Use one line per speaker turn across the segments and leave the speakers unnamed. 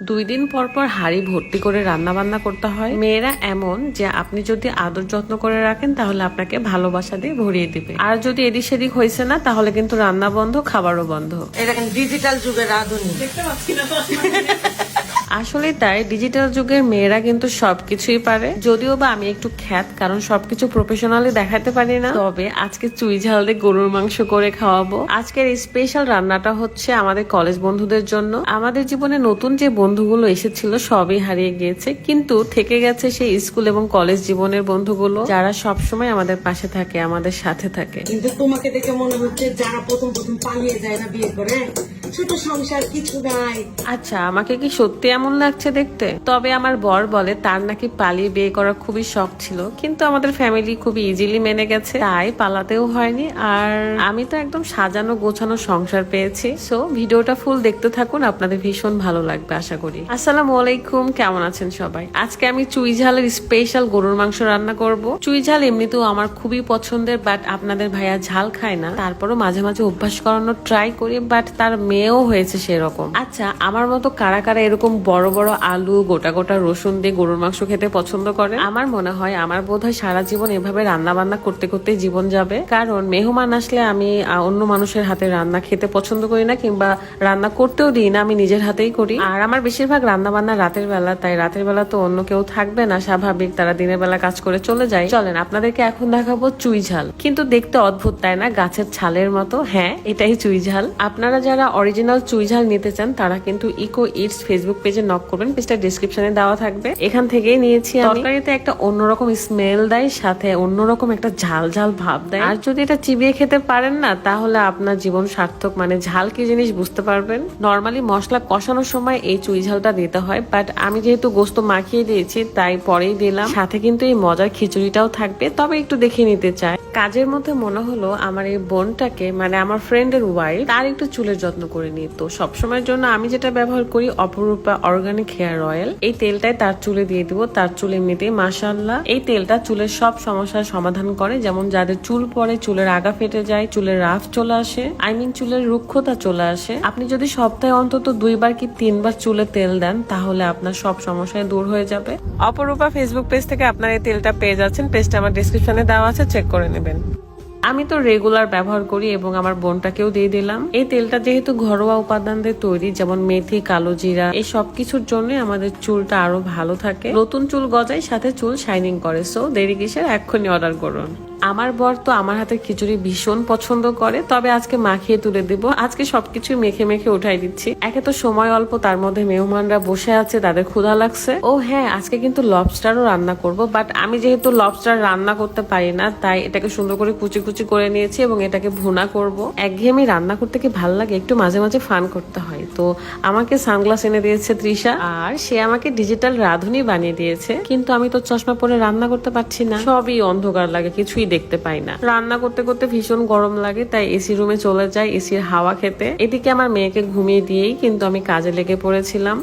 দুই দিন পর পর হাড়ি ভর্তি করে রান্না বান্না করতে হয়। মেয়েরা এমন যে আপনি যদি আদর যত্ন করে রাখেন তাহলে আপনাকে ভালোবাসা দিয়ে ভরিয়ে দিবে। আর যদি এদিক সেদিক হয়েছে না তাহলে কিন্তু রান্না বন্ধ খাবারও বন্ধ।
এটা ডিজিটাল যুগের রাঁধুনি
আসলে তাই ডিজিটাল যুগের মেয়েরা কিন্তু সবকিছুই পারে। যদিও বা আমি একটু খ্যাত কারণ সবকিছু প্রফেশনালি দেখাতে পারি না। তবে আজকে চুই ঝাল দিয়ে গরুর মাংস করে খাওয়াবো। আজকের স্পেশাল রান্নাটা হচ্ছে আমাদের কলেজ বন্ধুদের জন্য। আমাদের জীবনে নতুন যে বন্ধুগুলো এসেছিল সবই হারিয়ে গিয়েছে। কিন্তু থেকে গেছে সেই স্কুল এবং কলেজ জীবনের বন্ধুগুলো যারা সবসময় আমাদের পাশে থাকে আমাদের সাথে থাকে।
কিন্তু তোমাকে দেখে মনে হচ্ছে যারা প্রথম প্রথম পালিয়ে যায় না বিয়ে করে ছোট সংসার কিছু নাই।
আচ্ছা আমাকে কি সত্যি এমন লাগছে দেখতে? তবে আমার বর বলে তার নাকি পালিয়ে বিয়ে করার খুবই শখ ছিল। কিন্তু আমাদের ফ্যামিলি খুবই ইজিলি মেনে গেছে। তাই পালাতেও হয়নি। আর আমি তো একদম সাজানো গোছানো সংসার পেয়েছি। সো ভিডিওটা ফুল দেখতে থাকুন। আপনাদের ভীষণ ভালো লাগবে, আশা করি। আসসালামু আলাইকুম। কেমন আছেন সবাই? আজকে আমি চুই ঝালের স্পেশাল গরুর মাংস রান্না করব। চুই ঝাল এমনিতেও আমার খুবই পছন্দের বাট আপনাদের ভাইয়া ঝাল খায় না। তারপরও মাঝে মাঝে অভ্যাস করানোর ট্রাই করি বাট তার মেয়েও হয়েছে সেরকম। আচ্ছা আমার মতো কারা কারা এরকম বড় বড় আলু, গোটা গোটা রসুন দিয়ে গরুর মাংস খেতে পছন্দ করে? আমার মনে হয় আমার বোধ হয় সারা জীবন এভাবে রান্না বান্না করতে করতে জীবন যাবে। কারণ মেহমান আসলে আমি অন্য মানুষের হাতে রান্না খেতে পছন্দ করি না কিংবা রান্না করতেও দিই না, আমি নিজের হাতেই করি। আর আমার বেশিরভাগ রান্না বান্না রাতের বেলা, তাই রাতের বেলা তো অন্য কেউ থাকবে না, স্বাভাবিক তারা দিনের বেলা কাজ করে চলে যায়। চলেন, আপনাদেরকে এখন দেখাবো চুই ঝাল। কিন্তু দেখতে অদ্ভুত, তাই না? গাছের ছালের মতো। হ্যাঁ এটাই চুই ঝাল। আপনারা যারা অরিজিনাল চুই ঝাল নিতে চান, তারা কিন্তু ইকো ইটস ফেসবুক পেজে নক করবেন পেজটা ডিসক্রিপশনে দেওয়া থাকবে। এখান থেকেই নিয়েছি। তরকারিতে একটা অন্যরকম স্মেল দেয়, সাথে অন্যরকম একটা ঝাল ঝাল ভাব দেয়। আর যদি এটা চিবিয়ে খেতে পারেন না, তাহলে আপনার জীবন সার্থক। মানে ঝাল কি জিনিস বুঝতে পারবেন? নর্মালি মশলা কষানোর সময় এই চুই ঝালটা দিতে হয় বাট আমি যেহেতু গোস্ত মাখিয়ে দিয়েছি, তাই পরেই দিলাম। সাথে কিন্তু এই মজার খিচুড়িটাও থাকবে। তবে একটু দেখে নিতে চাই। কাজের মধ্যে মনে হলো আমার এই বোনটাকে মানে আমার ফ্রেন্ডের ওয়াইফ তার একটু চুলের যত্ন করে নিই। তো সবসময়ের জন্য আমি যেটা ব্যবহার করি, অপরূপা অর্গানিক হেয়ার অয়েল এই তেলটাই তার চুলে দিয়ে দিব। তার চুল এমনিতেই মাসাল্লাহ এই তেলটা চুলের সব সমস্যার সমাধান করে। যেমন যাদের চুল পরে চুলের আগা ফেটে যায়, চুলের রাফ চলে আসে আই মিন চুলের রুক্ষতা চলে আসে। আপনি যদি সপ্তাহে অন্তত দুইবার কি তিনবার চুলে তেল দেন, তাহলে আপনার সব সমস্যায় দূর হয়ে যাবে। অপরূপা ফেসবুক পেজ থেকে আপনার এই তেলটা পেয়ে যাচ্ছেন। পেজটা আমার ডিসক্রিপশনে দেওয়া আছে। চেক করে নেবেন। আমি তো রেগুলার ব্যবহার করি এবং আমার বোনটাকেও দিয়ে দিলাম। এই তেলটা যেহেতু ঘরোয়া উপাদান দিয়ে তৈরি, যেমন মেথি, কালো জিরা, এই সব কিছুর জন্য আমাদের চুলটা আরও ভালো থাকে। নতুন চুল গজায় সাথে চুল শাইনিং করে। সো দেরি কিসের? এক্ষুনি অর্ডার করুন। আমার বর তো আমার হাতের খিচুড়ি ভীষণ পছন্দ করে, তবে আজকে মাখিয়ে তুলে দিব। আজকে সবকিছু মেখে মেখে উঠাই দিচ্ছি। একে তো সময় অল্প, তার মধ্যে মেহমানরা বসে আছে, তাদের ক্ষুধা লাগছে। ও হ্যাঁ আজকে কিন্তু লবস্টারও রান্না করব বাট আমি যেহেতু লবস্টার রান্না করতে পারি না, তাই এটাকে সুন্দর করে কুচি কুচি করে নিয়েছি এবং এটাকে ভুনা করব। একঘেয়েমি রান্না করতে কি ভালো লাগে? একটু মাঝে মাঝে ফান করতে হয়। তো আমাকে সানগ্লাস এনে দিয়েছে তৃষা, আর সে আমাকে ডিজিটাল রাঁধুনি বানিয়ে দিয়েছে। কিন্তু আমি তো চশমা পরে রান্না করতে পারছি না। সবই অন্ধকার লাগে, কিছুই দেখতে পাই না। রান্না করতে করতে ভীষণ গরম লাগে, তাই এসি রুমে চলে যাই এসির হাওয়া খেতে। এদিকে আমার মেয়েকে ঘুমিয়ে দিয়েই কিন্তু আমি কাজে লেগে পড়েছিলাম।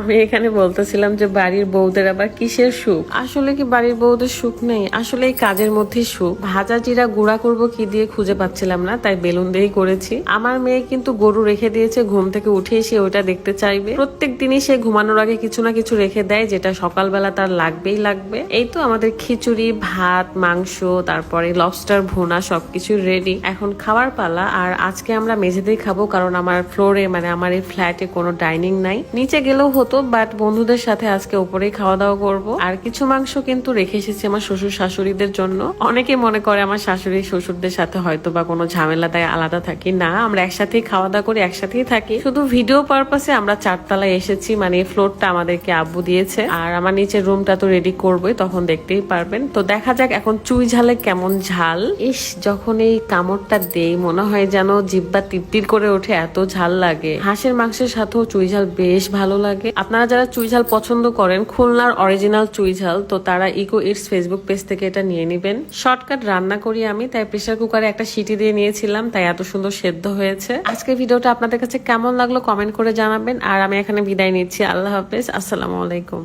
আমি এখানে বলতেছিলাম যে বাড়ির বউদের আবার কিসের সুখ? আসলে কি বাড়ির বউদের সুখ নেই? আসলে এই কাজের মধ্যে সুখ। ভাজা জিরা গুঁড়া করব কি দিয়ে খুঁজে পাচ্ছিলাম না, তাই বেলুন দিয়েই করেছি। আমার মেয়ে কিন্তু গরু রেখে দিয়েছে, ঘুম থেকে উঠে সে ওটা দেখতে চাইবে। প্রত্যেক দিনই সে ঘুমানোর আগে কিছু না কিছু রেখে দেয়, যেটা সকালবেলা তার লাগবেই লাগবে। এই তো আমাদের খিচুড়ি, ভাত, মাংস, তারপরে লবস্টার ভুনা, সবকিছু রেডি এখন খাওয়ার পালা, আর আজকে আমরা মেঝেতেই খাব, কারণ আমার ফ্লোরে মানে আমার এই ফ্ল্যাটে কোনো ডাইনিং নাই। নিচে গেলেও হতো বাট বন্ধুদের সাথে আজকে উপরেই খাওয়া দাওয়া করব। আর কিছু মাংস কিন্তু রেখে এসেছি আমার শ্বশুর শাশুড়িদের জন্য। অনেকে মনে করে আমার শাশুড়ি শ্বশুরদের সাথে হয়তো বা কোনো ঝামেলা দেয় আলাদা থাকি। না, আমরা একসাথেই খাওয়া দাওয়া করি, একসাথেই থাকি। শুধু ভিডিও পারপাসে আমরা চারতলায় এসেছি মানে এই ফ্লোরটা আমাদেরকে আব্বু দিয়েছে। আর আমার নিচের রুমটা তো রেডি করবোই, তখন দেখতেই পারবেন। তো দেখা যাক এখন চুই ঝালে কেমন ঝাল। ইস, যখন এই কামড়টা দেই, মনে হয় যেন জিব্বা তিরতির করে ওঠে, এত ঝাল লাগে। হাঁসের মাংসের সাথেও চুই ঝাল বেশ ভালো লাগে। আপনারা যারা চুই ঝাল পছন্দ করেন, খুলনার অরিজিনাল চুই ঝাল, তো তারা ইকো ইটস ফেসবুক পেজ থেকে এটা নিয়ে নেবেন। শর্টকাট রান্না করি আমি, তাই প্রেশার কুকারে একটা সিটি দিয়ে নিয়েছিলাম, তাই এত সুন্দর সেদ্ধ হয়েছে। আজকে ভিডিওটা আপনাদের কাছে কেমন লাগল কমেন্ট করে জানাবেন। আর আমি এখানে বিদায় নিচ্ছি, আল্লাহ হাফেজ, আসসালামু আলাইকুম।